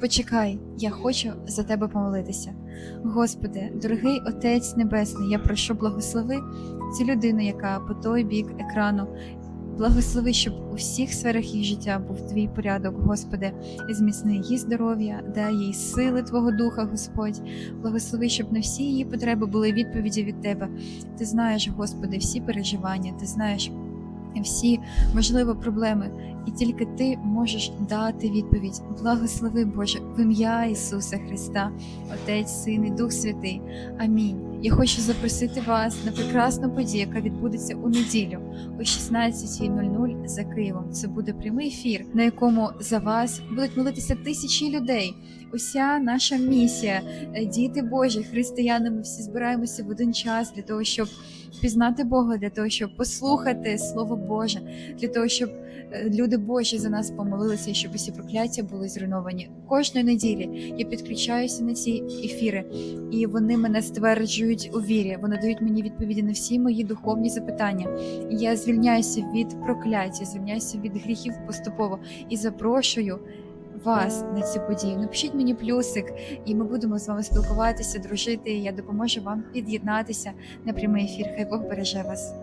Почекай, я хочу за тебе помолитися. Господи, дорогий Отець Небесний, я прошу благослови цю людину, яка по той бік екрану. Благослови, щоб у всіх сферах її життя був твій порядок, Господи, і зміцни її здоров'я, дай їй сили Твого Духа, Господь. Благослови, щоб на всі її потреби були відповіді від Тебе. Ти знаєш, Господи, всі переживання, ти знаєш всі можливо проблеми, і тільки ти можеш дати відповідь. Благослови Боже, в ім'я Ісуса Христа, Отець, Син і Дух Святий. Амінь. Я хочу запросити вас на прекрасну подію, яка відбудеться у неділю о 16.00 за Києвом. Це буде прямий ефір, на якому за вас будуть молитися тисячі людей. Уся наша місія, е, діти Божі, християни, ми всі збираємося в один час для того, щоб пізнати Бога, для того, щоб послухати Слово Боже, для того, щоб е, люди Божі за нас помолилися, щоб усі прокляття були зруйновані. Кожної неділі я підключаюся на ці ефіри, і вони мене стверджують у вірі. Вони дають мені відповіді на всі мої духовні запитання. Я звільняюся від прокляття, звільняюся від гріхів поступово і запрошую. Вас на цю подію напишіть мені плюсик, і ми будемо з вами спілкуватися, дружити. і Я допоможу вам під'єднатися на прямий ефір. Хай Бог береже вас.